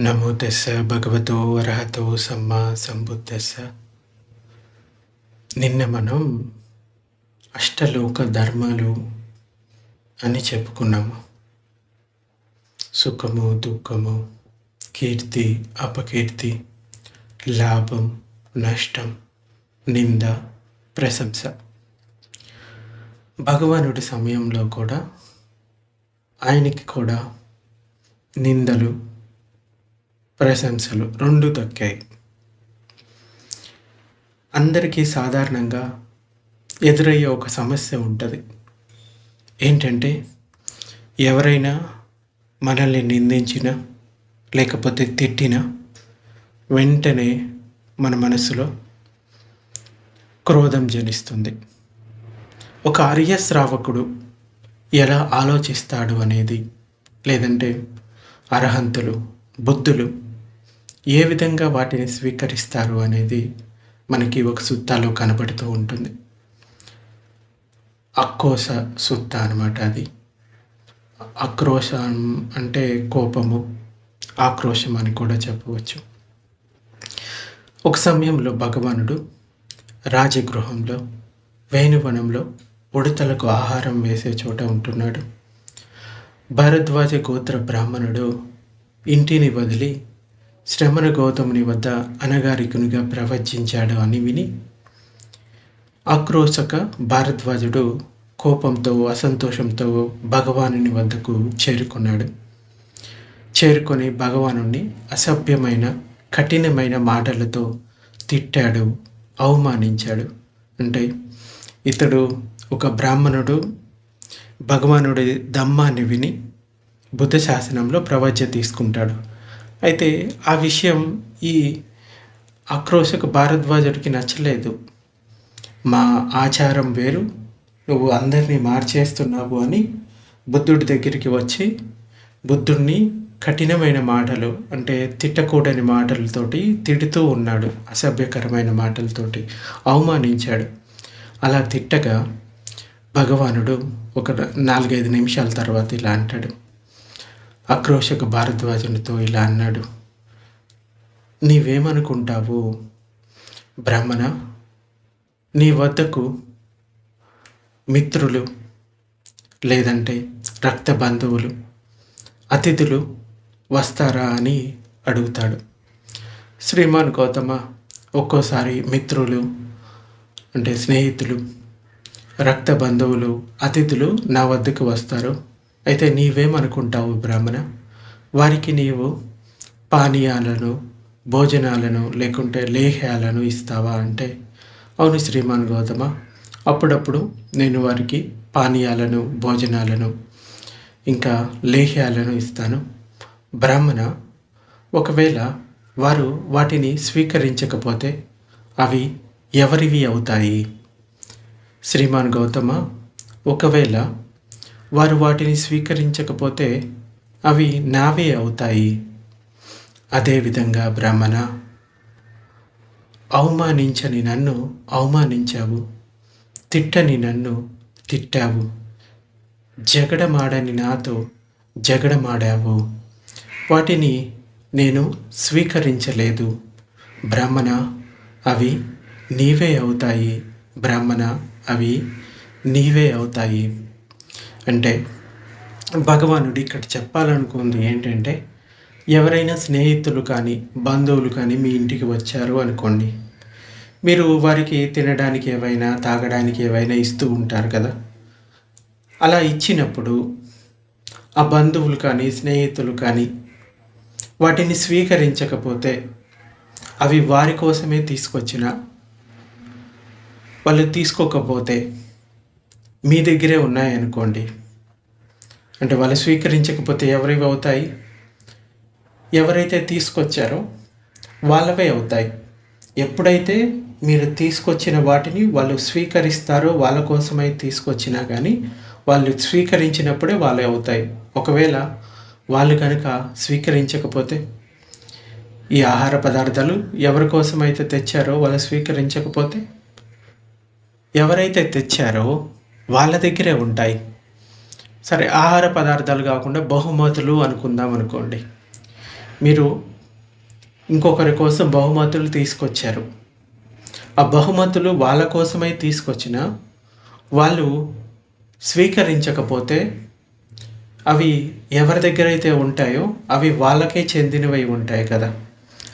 నమో తెస్స భగవతో అర్హతో సమ్మా సంబుద్ధస్స నిన్న మనం అష్టలోక ధర్మాలు అని చెప్పుకున్నాము. సుఖము దుఃఖము కీర్తి అపకీర్తి లాభం నష్టం నింద ప్రశంస. భగవానుడి సమయంలో కూడా ఆయనకి కూడా నిందలు ప్రశంసలు రెండు దక్కాయి అందరికీ సాధారణంగా ఎదురయ్యే ఒక సమస్య ఉంటుంది. ఏంటంటే ఎవరైనా మనల్ని నిందించినా లేకపోతే తిట్టినా వెంటనే మన మనసులో క్రోధం జనిస్తుంది. ఒక ఆర్య శ్రావకుడు ఎలా ఆలోచిస్తాడు అనేది లేదంటే అర్హంతులు బుద్ధులు ఏ విధంగా వాటిని స్వీకరిస్తారు అనేది మనకి ఒక సుత్తాలో కనబడుతూ ఉంటుంది. అక్కోస సుత్త అనమాట అది. ఆక్రోశం అంటే కోపము ఆక్రోశం అని కూడా చెప్పవచ్చు. ఒక సమయంలో భగవానుడు రాజగృహంలో వేణువనంలో ఉడతలకు ఆహారం వేసే చోట ఉంటున్నాడు. భరద్వాజ గోత్ర బ్రాహ్మణుడు ఇంటిని వదిలి శ్రమణ గౌతముని వద్ద అనగారికునిగా ప్రవచించాడు అని విని ఆక్రోశక భారద్వాజుడు కోపంతో అసంతోషంతో భగవానుని వద్దకు చేరుకున్నాడు. చేరుకొని భగవాను అసభ్యమైన కఠినమైన మాటలతో తిట్టాడు అవమానించాడు. అంటే ఇతడు ఒక బ్రాహ్మణుడు భగవానుడి దమ్మాన్ని విని బుద్ధ శాసనంలో ప్రవచ తీసుకుంటాడు. అయితే ఆ విషయం ఈ ఆక్రోశక భారద్వాజుడికి నచ్చలేదు. మా ఆచారం వేరు. నువ్వు అందరినీ మార్చేస్తున్నావు అని బుద్ధుడి దగ్గరికి వచ్చి బుద్ధుడిని కఠినమైన మాటలు అంటే తిట్టకూడని మాటలతోటి తిడుతూ ఉన్నాడు అసభ్యకరమైన మాటలతోటి అవమానించాడు. అలా తిట్టగా భగవానుడు ఒక నాలుగైదు నిమిషాల తర్వాత ఇలా అంటాడు. ఆక్రోశక భారద్వాజునితో ఇలా అన్నాడు. నీవేమనుకుంటావు బ్రాహ్మణ? నీ వద్దకు మిత్రులు లేదంటే రక్త బంధువులు అతిథులు వస్తారా అని అడుగుతాడు. శ్రీమాన్ గౌతమ ఒక్కోసారి మిత్రులు అంటే స్నేహితులు రక్త బంధువులు అతిథులు నా వద్దకు వస్తారు. అయితే నీవేమనుకుంటావు బ్రాహ్మణ? వారికి నీవు పానీయాలను భోజనాలను లేకుంటే లేహ్యాలను ఇస్తావా అంటే అవును శ్రీమాన్ గౌతమ అప్పుడప్పుడు నేను వారికి పానీయాలను భోజనాలను ఇంకా లేహ్యాలను ఇస్తాను. బ్రాహ్మణ ఒకవేళ వారు వాటిని స్వీకరించకపోతే అవి ఎవరివి అవుతాయి? శ్రీమాన్ గౌతమ ఒకవేళ వారు వాటిని స్వీకరించకపోతే అవి నావే అవుతాయి. అదేవిధంగా బ్రాహ్మణ అవమానించని నన్ను అవమానించావు తిట్టని నన్ను తిట్టావు జగడమాడని నాతో జగడమాడావు. వాటిని నేను స్వీకరించలేదు. బ్రాహ్మణ అవి నీవే అవుతాయి. బ్రాహ్మణ అవి నీవే అవుతాయి. అంటే భగవానుడు ఇక్కడ చెప్పాలనుకుంది ఏంటంటే ఎవరైనా స్నేహితులు కానీ బంధువులు కానీ మీ ఇంటికి వచ్చారు అనుకోండి. మీరు వారికి తినడానికి ఏవైనా తాగడానికి ఏవైనా ఇస్తూ ఉంటారు కదా. అలా ఇచ్చినప్పుడు ఆ బంధువులు కానీ స్నేహితులు కానీ వాటిని స్వీకరించకపోతే అవి వారి కోసమే తీసుకొచ్చిన వాళ్ళు తీసుకోకపోతే మీ దగ్గరే ఉన్నాయనుకోండి. అంటే వాళ్ళు స్వీకరించకపోతే ఎవరివి అవుతాయి? ఎవరైతే తీసుకొచ్చారో వాళ్ళవే అవుతాయి. ఎప్పుడైతే మీరు తీసుకొచ్చిన వాటిని వాళ్ళు స్వీకరిస్తారో వాళ్ళ కోసమై తీసుకొచ్చినా కానీ వాళ్ళు స్వీకరించినప్పుడే వాళ్ళే అవుతాయి. ఒకవేళ వాళ్ళు కనుక స్వీకరించకపోతే ఈ ఆహార పదార్థాలు ఎవరి కోసమైతే తెచ్చారో వాళ్ళు స్వీకరించకపోతే ఎవరైతే తెచ్చారో వాళ్ళ దగ్గరే ఉంటాయి. సరే ఆహార పదార్థాలు కాకుండా బహుమతులు అనుకుందాం అనుకోండి. మీరు ఇంకొకరి కోసం బహుమతులు తీసుకొచ్చారు. ఆ బహుమతులు వాళ్ళ కోసమై తీసుకొచ్చిన వాళ్ళు స్వీకరించకపోతే అవి ఎవరి దగ్గర అయితే ఉంటాయో అవి వాళ్ళకే చెందినవి ఉంటాయి కదా.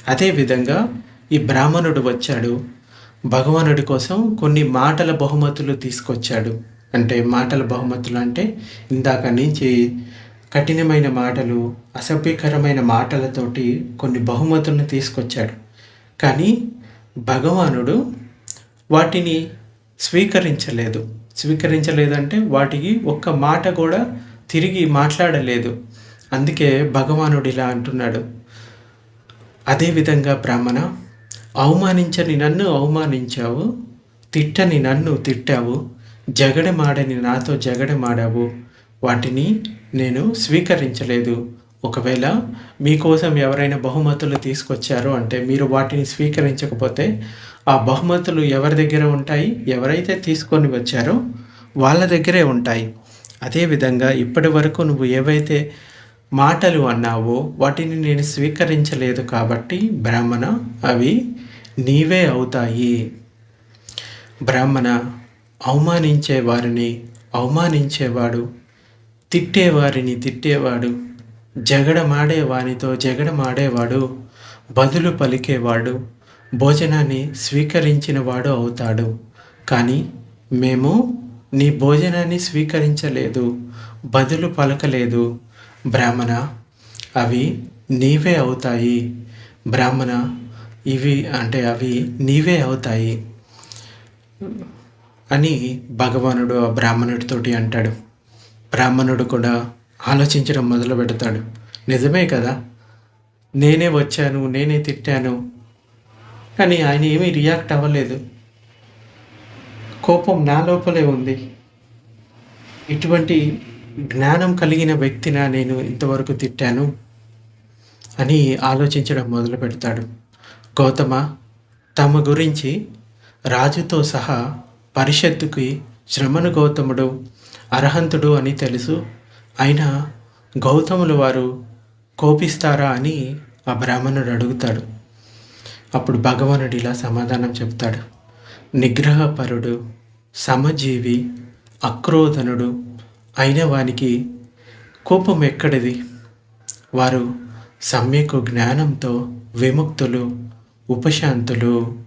అదేవిధంగా ఈ బ్రాహ్మణుడు వచ్చాడు. భగవానుడి కోసం కొన్ని మాటల బహుమతులు తీసుకొచ్చాడు. అంటే మాటల బహుమతులు అంటే ఇందాక నుంచి కఠినమైన మాటలు అసభ్యకరమైన మాటలతోటి కొన్ని బహుమతులను తీసుకొచ్చాడు. కానీ భగవానుడు వాటిని స్వీకరించలేదు. స్వీకరించలేదంటే వాటికి ఒక్క మాట కూడా తిరిగి మాట్లాడలేదు. అందుకే భగవానుడు ఇలా అంటున్నాడు. అదేవిధంగా బ్రాహ్మణ అవమానించని నన్ను అవమానించావు తిట్టని నన్ను తిట్టావు జగడమాడని నాతో జగడమాడావు. వాటిని నేను స్వీకరించలేదు. ఒకవేళ మీకోసం ఎవరైనా బహుమతులు తీసుకొచ్చారో అంటే మీరు వాటిని స్వీకరించకపోతే ఆ బహుమతులు ఎవరి దగ్గర ఉంటాయి? ఎవరైతే తీసుకొని వచ్చారో వాళ్ళ దగ్గరే ఉంటాయి. అదేవిధంగా ఇప్పటి వరకు నువ్వు ఏవైతే మాటలు అన్నావో వాటిని నేను స్వీకరించలేదు కాబట్టి బ్రాహ్మణ అవి నీవే అవుతాయి. బ్రాహ్మణ అవమానించే వారిని అవమానించేవాడు తిట్టేవారిని తిట్టేవాడు జగడమాడే వానితో జగడమాడేవాడు బదులు పలికేవాడు భోజనాన్ని స్వీకరించిన వాడు అవుతాడు. కానీ మేము నీ భోజనాన్ని స్వీకరించలేదు బదులు పలకలేదు. బ్రాహ్మణ అవి నీవే అవుతాయి. బ్రాహ్మణ ఇవి అంటే అవి నీవే అవుతాయి. అని భగవానుడు ఆ బ్రాహ్మణుడితోటి అంటాడు. బ్రాహ్మణుడు కూడా ఆలోచించడం మొదలు పెడతాడు. నిజమే కదా? నేనే వచ్చాను నేనే తిట్టాను. కానీ ఆయన ఏమీ రియాక్ట్ అవ్వలేదు. కోపం నా లోపలే ఉంది. ఇటువంటి జ్ఞానం కలిగిన వ్యక్తిన నేను ఇంతవరకు తిట్టాను అని ఆలోచించడం మొదలు పెడతాడు గౌతమ తమ గురించి రాజుతో సహా పరిషత్తుకి శ్రమను గౌతముడు అర్హంతుడు అని తెలుసు. అయినా గౌతములు వారు కోపిస్తారా అని ఆ బ్రాహ్మణుడు అడుగుతాడు. అప్పుడు భగవానుడు ఇలా సమాధానం చెప్తాడు. నిగ్రహపరుడు సమజీవి అక్రోధనుడు అయిన వానికి కోపం ఎక్కడిది? వారు సమ్యకు జ్ఞానంతో విముక్తులు ఉపశాంతులు.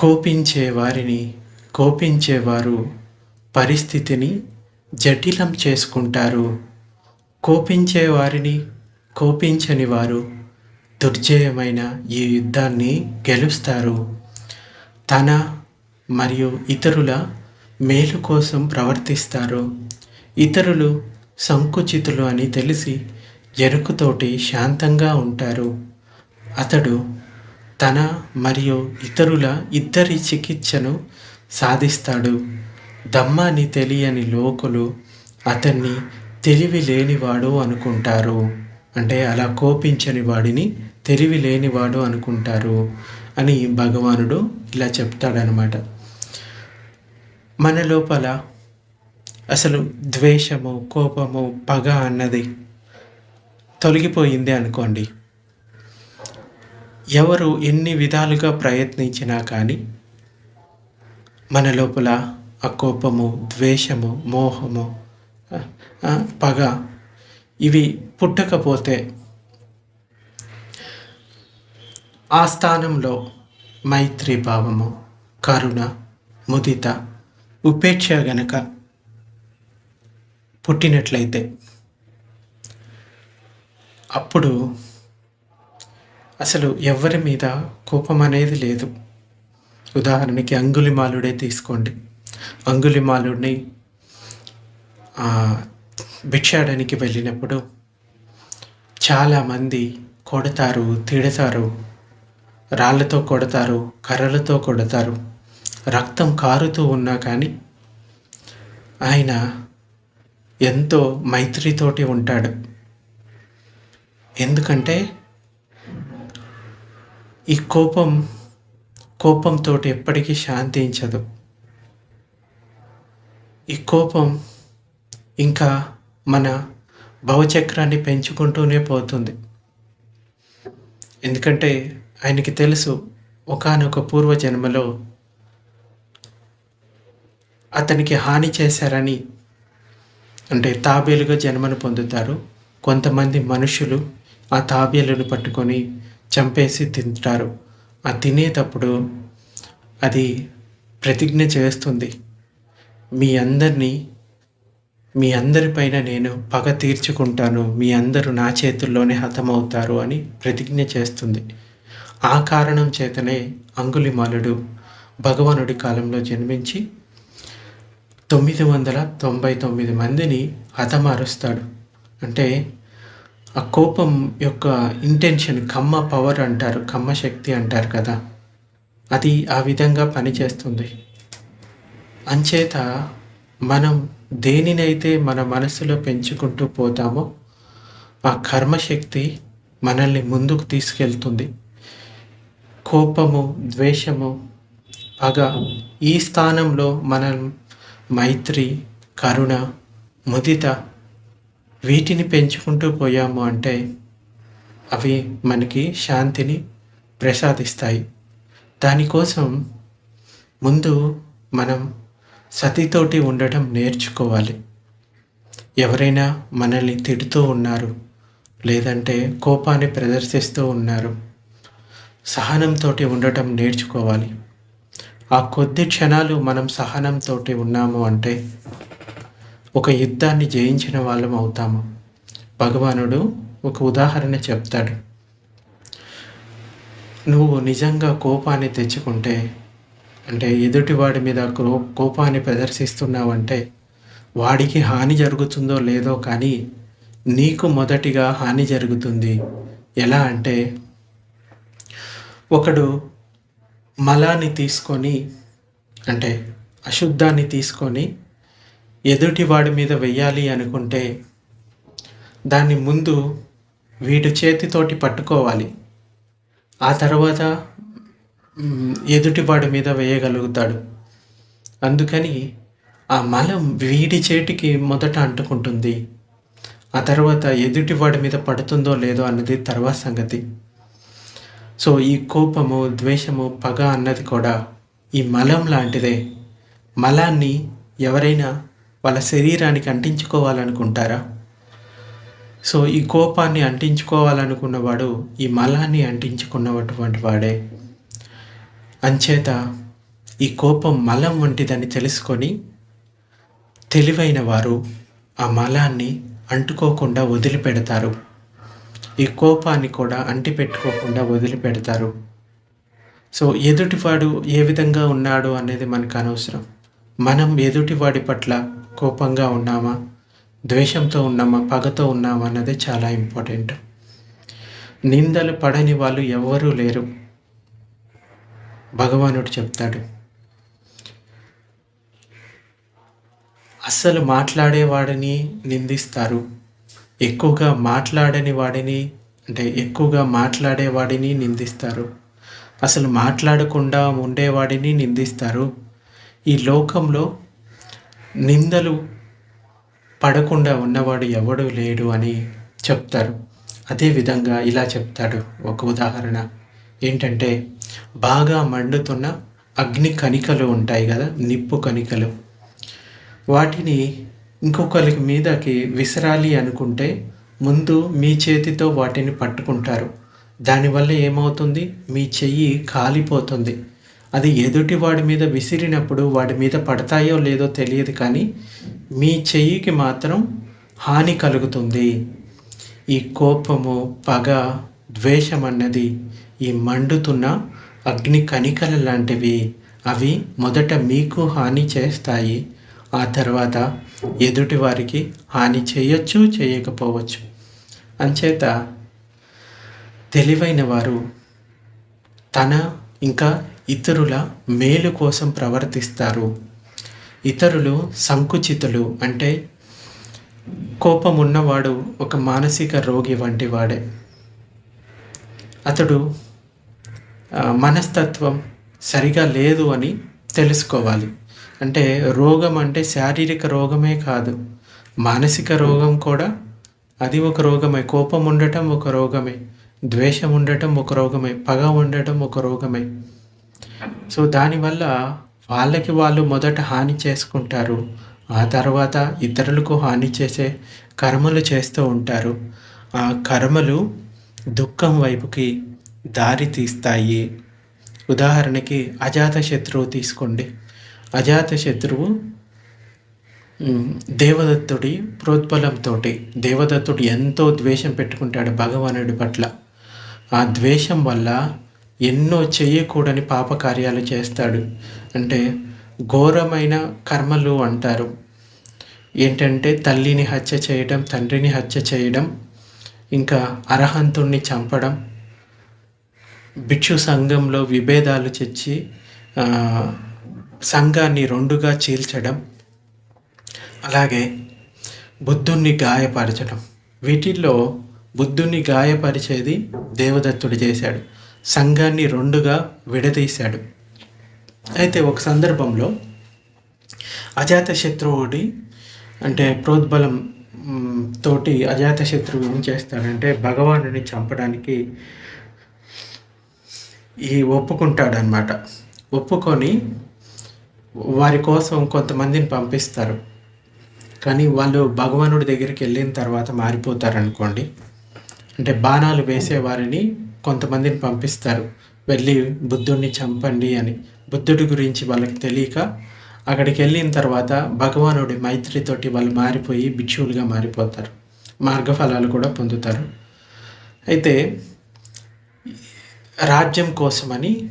కోపించే వారిని కోపించేవారు పరిస్థితిని జటిలం చేసుకుంటారు. కోపించే వారిని కోపించని వారు దుర్జయమైన ఈ యుద్ధాన్ని గెలుస్తారు. తన మరియు ఇతరుల మేలు కోసం ప్రవర్తిస్తారు. ఇతరులు సంకుచితులు అని తెలిసి ఎరుకుతోటి శాంతంగా ఉంటారు. అతడు తన మరియు ఇతరుల ఇద్దరి చికిత్సను సాధిస్తాడు. దమ్మాని తెలియని లోకులు అతన్ని తెలివి లేనివాడు అనుకుంటారు. అంటే అలా కోపించని వాడిని తెలివి లేనివాడు అనుకుంటారు అని భగవానుడు ఇలా చెప్తాడనమాట మన లోపల అసలు ద్వేషము కోపము పగ అన్నది తొలగిపోయింది అనుకోండి. ఎవరు ఎన్ని విధాలుగా ప్రయత్నించినా కానీ మన లోపల ఆ కోపము ద్వేషము మోహము పగ ఇవి పుట్టకపోతే ఆ స్థానంలో మైత్రి భావము కరుణ ముదిత ఉపేక్ష గనక పుట్టినట్లయితే అప్పుడు అసలు ఎవరి మీద కోపం అనేది లేదు. ఉదాహరణకి అంగులిమాలుడే తీసుకోండి. అంగులిమాలుడిని భిక్షాడానికి వెళ్ళినప్పుడు చాలామంది కొడతారు తిడతారు రాళ్ళతో కొడతారు కర్రలతో కొడతారు రక్తం కారుతూ ఉన్నా కానీ ఆయన ఎంతో మైత్రితోటి ఉంటాడు. ఎందుకంటే ఈ కోపం కోపంతో ఎప్పటికీ శాంతించదు ఈ కోపం ఇంకా మన భవచక్రాన్ని పెంచుకుంటూనే పోతుంది. ఎందుకంటే ఆయనకి తెలుసు ఒకానొక పూర్వజన్మలో అతనికి హాని చేశారని. అంటే తాబేలుగా జన్మను పొందుతారు కొంతమంది మనుషులు ఆ తాబేలును పట్టుకొని చంపేసి తింటారు. ఆ తినేటప్పుడు అది ప్రతిజ్ఞ చేస్తుంది. మీ అందరినీ మీ అందరిపైన నేను పగ తీర్చుకుంటాను. మీ అందరూ నా చేతుల్లోనే హతమవుతారు అని ప్రతిజ్ఞ చేస్తుంది. ఆ కారణం చేతనే అంగులిమాలుడు భగవానుడి కాలంలో జన్మించి తొమ్మిది వందల తొంభై తొమ్మిది మందిని హతమారుస్తాడు. అంటే ఆ కోపం యొక్క ఇంటెన్షన్ కమ్మ పవర్ అంటారు కమ్మ శక్తి అంటారు కదా. అది ఆ విధంగా పనిచేస్తుంది. అంచేత మనం దేనినైతే మన మనసులో పెంచుకుంటూ పోతామో ఆ కర్మశక్తి మనల్ని ముందుకు తీసుకెళ్తుంది. కోపము ద్వేషము పగ ఈ స్థానంలో మనం మైత్రి కరుణ ముదిత వీటిని పెంచుకుంటూ పోయాము అంటే అవి మనకి శాంతిని ప్రసాదిస్తాయి. దానికోసం ముందు మనం సతితోటి ఉండటం నేర్చుకోవాలి. ఎవరైనా మనల్ని తిడుతూ ఉన్నారు లేదంటే కోపాన్ని ప్రదర్శిస్తూ ఉన్నారు సహనంతో ఉండటం నేర్చుకోవాలి. ఆ కొద్ది క్షణాలు మనం సహనంతో ఉన్నాము అంటే ఒక యుద్ధాన్ని జయించిన వాళ్ళం అవుతాము. భగవానుడు ఒక ఉదాహరణ చెప్తాడు. నువ్వు నిజంగా కోపాన్ని తెచ్చుకుంటే అంటే ఎదుటివాడి మీద క్రో కోపాన్ని ప్రదర్శిస్తున్నావంటే వాడికి హాని జరుగుతుందో లేదో కానీ నీకు మొదటిగా హాని జరుగుతుంది. ఎలా అంటే ఒకడు మలాన్ని తీసుకొని అంటే అశుద్ధాన్ని తీసుకొని ఎదుటి వాడి మీద వెయ్యాలి అనుకుంటే దాన్ని ముందు వీటి చేతితోటి పట్టుకోవాలి. ఆ తర్వాత ఎదుటివాడి మీద వేయగలుగుతాడు. అందుకని ఆ మలం వీడి చేతికి మొదట అంటుకుంటుంది. ఆ తర్వాత ఎదుటివాడి మీద పడుతుందో లేదో అన్నది తర్వాత సంగతి. సో ఈ కోపము ద్వేషము పగ అన్నది కూడా ఈ మలం లాంటిదే. మలాన్ని ఎవరైనా వాళ్ళ శరీరానికి అంటించుకోవాలనుకుంటారా? సో ఈ కోపాన్ని అంటించుకోవాలనుకున్నవాడు ఈ మలాన్ని అంటించుకున్నటువంటి వాడే. అంచేత ఈ కోపం మలం వంటిదని తెలుసుకొని తెలివైన వారు ఆ మలాన్ని అంటుకోకుండా వదిలిపెడతారు. ఈ కోపాన్ని కూడా అంటిపెట్టుకోకుండా వదిలిపెడతారు. సో ఎదుటివాడు ఏ విధంగా ఉన్నాడు అనేది మనకు అనవసరం. మనం ఎదుటివాడి పట్ల కోపంగా ఉన్నామా? ద్వేషంతో ఉన్నామా? పగతో ఉన్నామా? అన్నది చాలా ఇంపార్టెంట్. నిందలు పడని వాళ్ళు ఎవ్వరూ లేరు. భగవానుడు చెప్తాడు. అస్సలు మాట్లాడేవాడిని నిందిస్తారు. ఎక్కువగా మాట్లాడని వాడిని అంటే ఎక్కువగా మాట్లాడేవాడిని నిందిస్తారు. అసలు మాట్లాడకుండా ఉండేవాడిని నిందిస్తారు. ఈ లోకంలో నిందలు పడకుండా ఉన్నవాడు ఎవడు లేడు అని చెప్తారు. అదేవిధంగా ఇలా చెప్తాడు ఒక ఉదాహరణ. ఏంటంటే బాగా మండుతున్న అగ్ని కణికలు ఉంటాయి కదా నిప్పు కణికలు. వాటిని ఇంకొకరి మీదకి విసరాలి అనుకుంటే ముందు మీ చేతితో వాటిని పట్టుకుంటారు. దానివల్ల ఏమవుతుంది? మీ చెయ్యి కాలిపోతుంది. అది ఎదుటి వాడి మీద విసిరినప్పుడు వాడి మీద పడతాయో లేదో తెలియదు కానీ మీ చెయ్యికి మాత్రం హాని కలుగుతుంది. ఈ కోపము పగ ద్వేషం అన్నది ఈ మండుతున్న అగ్ని కణికల లాంటివి. అవి మొదట మీకు హాని చేస్తాయి. ఆ తర్వాత ఎదుటి వారికి హాని చేయొచ్చు చేయకపోవచ్చు. అంచేత తెలివైన వారు తన ఇంకా ఇతరుల మేలు కోసం ప్రవర్తిస్తారు. ఇతరులు సంకుచితులు అంటే కోపం ఉన్నవాడు ఒక మానసిక రోగి వంటి వాడే. అతడు మనస్తత్వం సరిగా లేదు అని తెలుసుకోవాలి. అంటే రోగం అంటే శారీరక రోగమే కాదు. మానసిక రోగం కూడా అది ఒక రోగమే. కోపం ఉండటం ఒక రోగమే. ద్వేషం ఉండటం ఒక రోగమే. పగ ఉండటం ఒక రోగమే. సో దానివల్ల వాళ్ళకి వాళ్ళు మొదట హాని చేసుకుంటారు. ఆ తర్వాత ఇతరులకు హాని చేసే కర్మలు చేస్తూ ఉంటారు. ఆ కర్మలు దుఃఖం వైపుకి దారి తీస్తాయి. ఉదాహరణకి అజాత శత్రువు తీసుకోండి. అజాత శత్రువు దేవదత్తుడి ప్రోత్బలంతో దేవదత్తుడు ఎంతో ద్వేషం పెట్టుకుంటాడు భగవానుడి పట్ల. ఆ ద్వేషం వల్ల ఎన్నో చేయకూడని పాపకార్యాలు చేస్తాడు. అంటే ఘోరమైన కర్మలు అంటారు. ఏంటంటే తల్లిని హత్య చేయడం తండ్రిని హత్య చేయడం ఇంకా అర్హంతుణ్ణి చంపడం భిక్షు సంఘంలో విభేదాలు తెచ్చి సంఘాన్ని రెండుగా చీల్చడం అలాగే బుద్ధుణ్ణి గాయపరచడం. వీటిల్లో బుద్ధుణ్ణి గాయపరిచేది దేవదత్తుడు చేశాడు. సంఘాన్ని రెండుగా విడదీశాడు. అయితే ఒక సందర్భంలో అజాతశత్రువుడి అంటే ప్రోద్బలం తోటి తోటి అజాతశత్రువు ఏం చేస్తాడంటే భగవానుని చంపడానికి ఈ ఒప్పుకుంటాడనమాట ఒప్పుకొని వారి కోసం కొంతమందిని పంపిస్తారు. కానీ వాళ్ళు భగవానుడి దగ్గరికి వెళ్ళిన తర్వాత మారిపోతారనుకోండి. అంటే బాణాలు వేసే వారిని కొంతమందిని పంపిస్తారు. వెళ్ళి బుద్ధుడిని చంపండి అని. బుద్ధుడి గురించి వాళ్ళకి తెలియక అక్కడికి వెళ్ళిన తర్వాత భగవానుడి మైత్రితోటి వాళ్ళు మారిపోయి భిక్షువులుగా మారిపోతారు. మార్గఫలాలు కూడా పొందుతారు. అయితే రాజ్యం కోసమని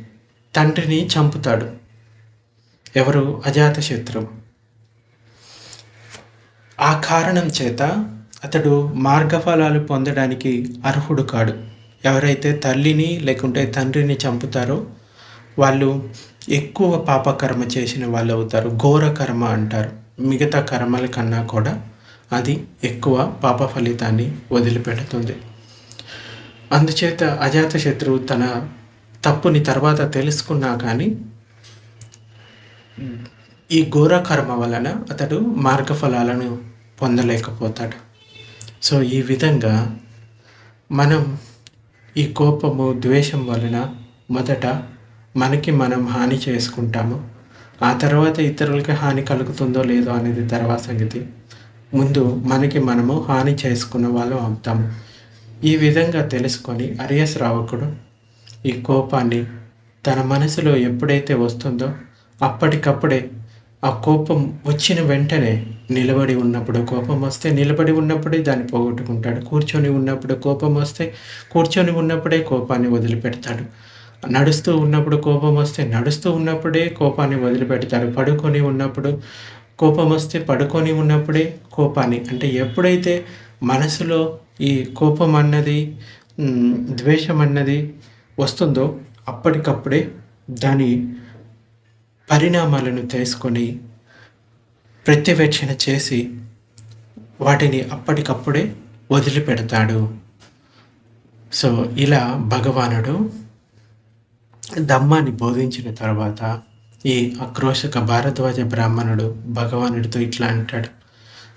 తండ్రిని చంపుతాడు. ఎవరు? అజాతశత్రువు. ఆ కారణం చేత అతడు మార్గఫలాలు పొందడానికి అర్హుడు కాడు. ఎవరైతే తల్లిని లేకుంటే తండ్రిని చంపుతారో వాళ్ళు ఎక్కువ పాపకర్మ చేసిన వాళ్ళు అవుతారు. ఘోర కర్మ అంటారు. మిగతా కర్మల కన్నా కూడా అది ఎక్కువ పాప ఫలితాన్ని వదిలిపెడుతుంది. అందుచేత అజాతశత్రువు తన తప్పుని తర్వాత తెలుసుకున్నా కానీ ఈ ఘోర కర్మ వలన అతడు మార్గఫలాలను పొందలేకపోతాడు. సో ఈ విధంగా మనం ఈ కోపము ద్వేషం వలన మొదట మనకి మనం హాని చేసుకుంటాము. ఆ తర్వాత ఇతరులకి హాని కలుగుతుందో లేదో అనేది తర్వాత సంగతి. ముందు మనకి మనము హాని చేసుకున్న వాళ్ళు అవుతాము. ఈ విధంగా తెలుసుకొని అరియస్ రావకుడు ఈ కోపాన్ని తన మనసులో ఎప్పుడైతే వస్తుందో అప్పటికప్పుడే ఆ కోపం వచ్చిన వెంటనే నిలబడి ఉన్నప్పుడు కోపం వస్తే నిలబడి ఉన్నప్పుడే దాన్ని పోగొట్టుకుంటాడు. కూర్చొని ఉన్నప్పుడు కోపం వస్తే కూర్చొని ఉన్నప్పుడే కోపాన్ని వదిలిపెడతాడు. నడుస్తూ ఉన్నప్పుడు కోపం వస్తే నడుస్తూ ఉన్నప్పుడే కోపాన్ని వదిలిపెడతాడు. పడుకొని ఉన్నప్పుడు కోపం వస్తే పడుకొని ఉన్నప్పుడే కోపాన్ని అంటే ఎప్పుడైతే మనసులో ఈ కోపం అన్నది ద్వేషం అన్నది వస్తుందో అప్పటికప్పుడే దాని పరిణామాలను తెలుసుకొని ప్రత్యవేక్షణ చేసి వాటిని అప్పటికప్పుడే వదిలిపెడతాడు. సో ఇలా భగవానుడు ధమ్మాన్ని బోధించిన తర్వాత ఈ ఆక్రోశక భారద్వాజ బ్రాహ్మణుడు భగవానుడితో ఇట్లా అంటాడు.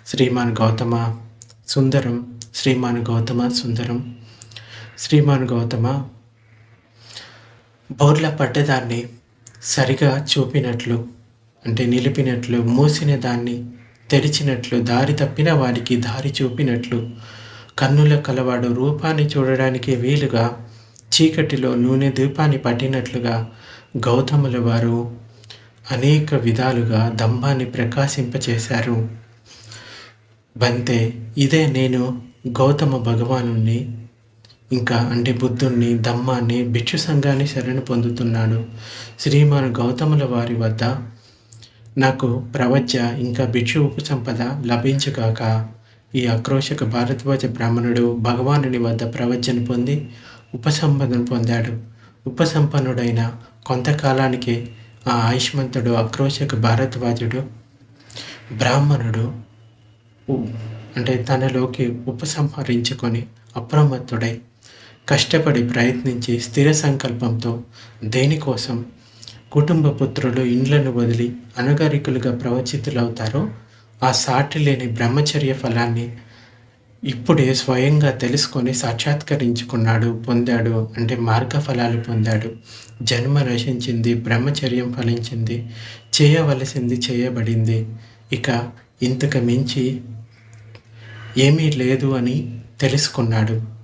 శ్రీమాన్ గౌతమ సుందరం శ్రీమాన్ గౌతమ సుందరం శ్రీమాన్ గౌతమ బోర్ల పడ్డదాన్ని సరిగా చూపినట్లు అంటే నిలిపినట్లు మూసిన దాన్ని తెరిచినట్లు దారి తప్పిన వారికి దారి చూపినట్లు కన్నుల కలవాడు రూపాన్ని చూడడానికి వీలుగా చీకటిలో నూనె దీపాన్ని పట్టినట్లుగా గౌతముల వారు అనేక విధాలుగా దంభాన్ని ప్రకాశింపచేశారు. బంతే ఇదే నేను గౌతమ భగవాను ఇంకా అంటే బుద్ధుణ్ణి ధమ్మాన్ని భిక్షు సంఘాన్ని శరణ పొందుతున్నాను శ్రీమాన్ గౌతముల వారి వద్ద నాకు ప్రవజ్య ఇంకా భిక్షు ఉపసంపద లభించుగాక. ఈ ఆక్రోశక భారద్వాజ బ్రాహ్మణుడు భగవానుని వద్ద ప్రవజ్యను పొంది ఉపసంపదను పొందాడు. ఉపసంపన్నుడైన కొంతకాలానికి ఆ ఆయుష్మంతుడు ఆక్రోషక భారద్వాజుడు బ్రాహ్మణుడు ఉ- అంటే తనలోకి ఉపసంహరించుకొని అప్రమత్తుడై కష్టపడి ప్రయత్నించి స్థిర సంకల్పంతో దేనికోసం కుటుంబ పుత్రులు ఇండ్లను వదిలి అనగారికులుగా ప్రవచితులవుతారో ఆ సాటి లేని బ్రహ్మచర్య ఫలాన్ని ఇప్పుడే స్వయంగా తెలుసుకొని సాక్షాత్కరించుకున్నాడు పొందాడు అంటే మార్గ ఫలాలు పొందాడు. జన్మ రచించింది బ్రహ్మచర్యం ఫలించింది చేయవలసింది చేయబడింది. ఇక ఇంతకు మించి ఏమీ లేదు అని తెలుసుకున్నాడు.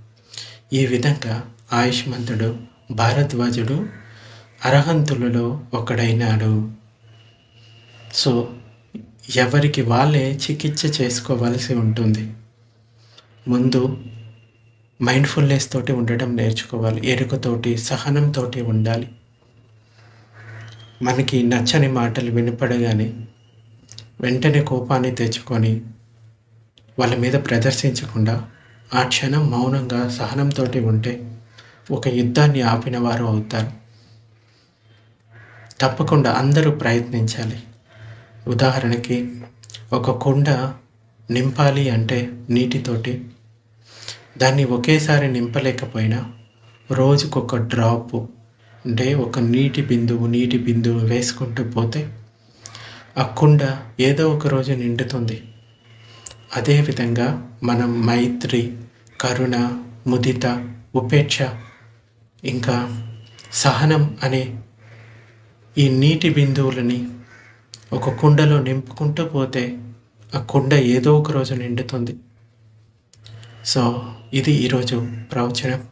ఈ విధంగా ఆయుష్మంతుడు భారద్వాజుడు అర్హంతులలో ఒకడైనాడు. సో ఎవరికి వాళ్ళే చికిత్స చేసుకోవాల్సి ఉంటుంది. ముందు మైండ్ఫుల్నెస్ తోటి ఉండడం నేర్చుకోవాలి. ఎరుకతోటి సహనంతోటి ఉండాలి. మనకి నచ్చని మాటలు వినపడగానే వెంటనే కోపాన్ని తెచ్చుకొని వాళ్ళ మీద ప్రదర్శించకుండా ఆ క్షణం మౌనంగా సహనంతో ఉంటే ఒక యుద్ధాన్ని ఆపిన వారు అవుతారు. తప్పకుండా అందరూ ప్రయత్నించాలి. ఉదాహరణకి ఒక కుండ నింపాలి అంటే నీటితోటి దాన్ని ఒకేసారి నింపలేకపోయినా రోజుకొక డ్రాపు అంటే ఒక నీటి బిందువు నీటి బిందువు వేసుకుంటూ పోతే ఆ కుండ ఏదో ఒక రోజు నిండుతుంది. అదేవిధంగా మనం మైత్రి కరుణ ముదిత ఉపేక్ష ఇంకా సహనం అనే ఈ నీటి బిందువులని ఒక కుండలో నింపుకుంటూ పోతే ఆ కుండ ఏదో ఒక రోజు నిండుతుంది. సో ఇది ఈరోజు ప్రవచనం.